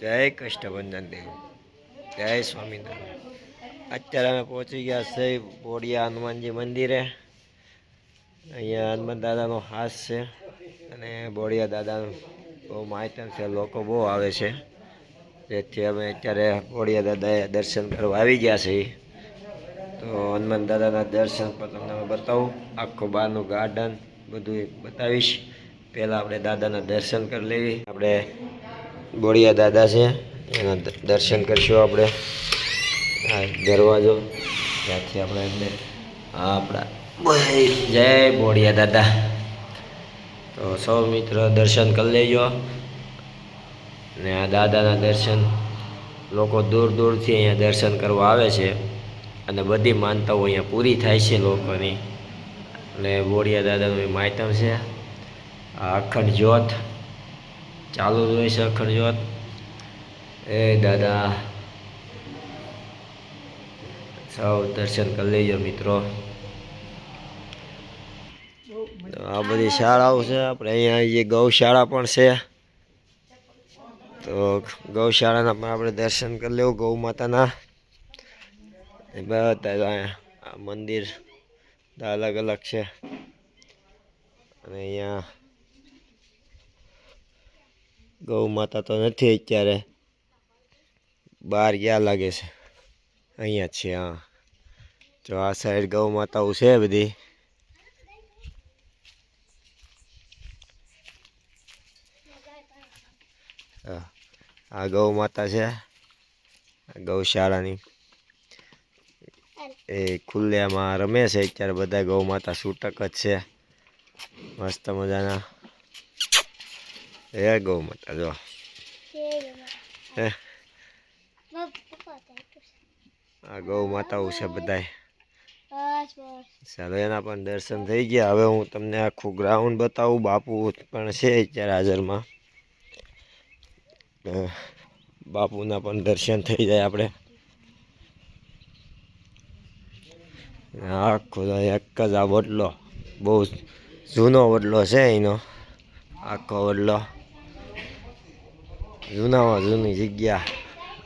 જય કષ્ટભંજન દેવ. જય સ્વામિનારાયણ. અત્યારે અમે પહોંચી ગયા છે બોડિયા હનુમાનજી મંદિરે. અહીંયા હનુમાન દાદાનો હાથ છે અને બોડિયા દાદાનું બહુ માહિતી છે, લોકો બહુ આવે છે. જેથી અમે અત્યારે બોડિયા દાદાએ દર્શન કરવા આવી ગયા છીએ. તો હનુમાન દાદાના દર્શન પણ તમને અમે બતાવું. આખું બહારનું ગાર્ડન બધું બતાવીશ. પહેલાં આપણે દાદાના દર્શન કરી લેવી. આપણે બોડિયા દાદા છે. એના દર્શન કરીશું આપણે. આ દરવાજો. ત્યાંથી આપણે એમને, આ આપણા, જય બોડિયા દાદા. તો સૌ મિત્રો દર્શન કરી લેજો. ને આ દાદાના દર્શન લોકો દૂર દૂરથી અહીંયા દર્શન કરવા આવે છે. અને બધી માનતાઓ અહીંયા પૂરી થાય છે લોકોની. અને બોડિયા દાદાનું એ માયતમ છે. આ અખંડ જ્યોત. ચાલુ જ હોય એ દાદા સૌ દર્શન કરી લેજો મિત્રો. આ બધી શાળાઓ છે, આપણે અહીંયા જે ગૌશાળા પણ છે. તો ગૌશાળાના પણ આપણે દર્શન કરી લેવું ગૌ માતાના. બધા આ મંદિર અલગ અલગ છે. અને અહીંયા ગૌ માતા તો નથી અત્યારે. બહાર ગયા લાગે છે. અહીંયા છે, હા. જો આ સાઈડ ગૌ માતાઓ છે બધી. આ ગૌ માતા છે. ગૌશાળાની એ ખુલ્લેમાં રમે છે અત્યારે બધા ગૌ માતા છૂટક જ છે. મસ્ત મજાના. એ ગૌ માતા જો હે આ ગૌ માતાઓ છે બધાય ચાલો એના પણ દર્શન થઈ ગયા હવે હું તમને આખું ગ્રાઉન્ડ બતાવું બાપુ પણ છે અત્યારે હાજરમાં બાપુના પણ દર્શન થઈ જાય આપણે આખો એક જ આ વડલો બહુ જૂનો વડલો છે એનો આખો વડલો જૂનામાં જૂની જગ્યા,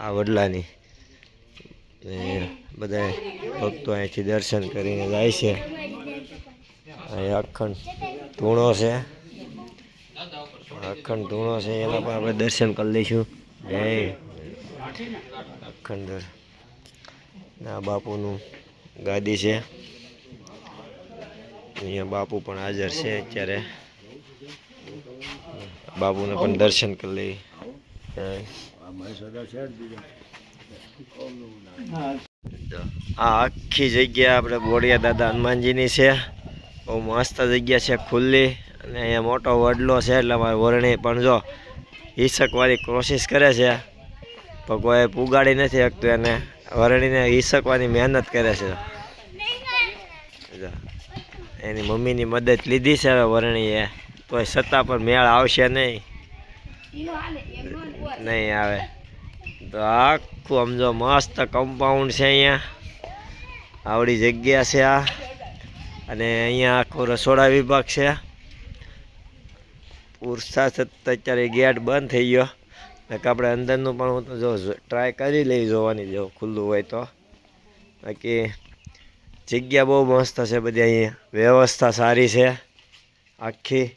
આ વડલાની. બધા ભક્તો અહીંથી દર્શન કરીને જાય છે. અહીં અખંડ ધૂણો છે. અખંડ ધૂણો છે, એના પણ આપણે દર્શન કરી લઈશું. જય અખંડ ના, બાપુનું ગાદી છે. અહીંયા બાપુ પણ હાજર છે અત્યારે. બાપુને પણ દર્શન કરી લઈ આ આખી જગ્યા આપણે બોડિયા દાદા હનુમાનજીની છે. બહુ મસ્ત જગ્યા છે ખુલ્લી. અને અહીંયા મોટો વડલો છે એટલે મારે વરણી પણ જો હિસકવાની કોશિશ કરે છે. પણ કોઈ પુગાડી નથી શકતું એને. વરણીને હિસકવાની મહેનત કરે છે. એની મમ્મીની મદદ લીધી છે હવે વરણીએ. તોય છતાં પણ મેળ આવશે નહીં. નહીં આવે. તો આખું સમજો મસ્ત કમ્પાઉન્ડ છે અહીંયા. આવડી જગ્યા છે આ. અને અહીંયા આખો રસોડા વિભાગ છે. પુરસા અત્યારે ગેટ બંધ થઈ ગયો. એટલે આપણે અંદરનું પણ હું તો જો ટ્રાય કરી લઈ જોવાની જો ખુલ્લું હોય તો. બાકી જગ્યા બહુ મસ્ત છે બધી અહીંયા. વ્યવસ્થા સારી છે. આખી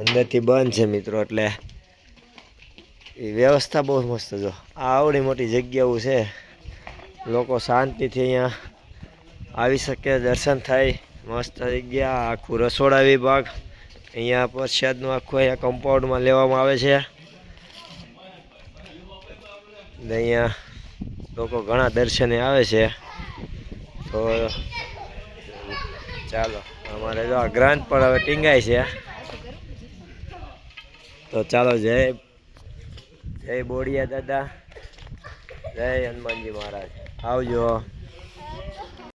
અંદરથી બંધ છે મિત્રો, એટલે એ વ્યવસ્થા બહુ મસ્ત જો આવડી મોટી જગ્યાઓ છે. લોકો શાંતિથી અહીંયા આવી શકે, દર્શન થાય, મસ્ત જગ્યા, આખું રસોડા વિભાગ. અહીંયા પ્રસાદનું આખું અહીંયા કમ્પાઉન્ડમાં લેવામાં આવે છે. અહીંયા લોકો ઘણા દર્શને આવે છે. તો ચાલો, અમારે જો આ ગ્રાન્થ પણ હવે ટીંગાય છે. તો ચાલો જય જય બોડિયા દાદા. જય હનુમાનજી મહારાજ. આવજો.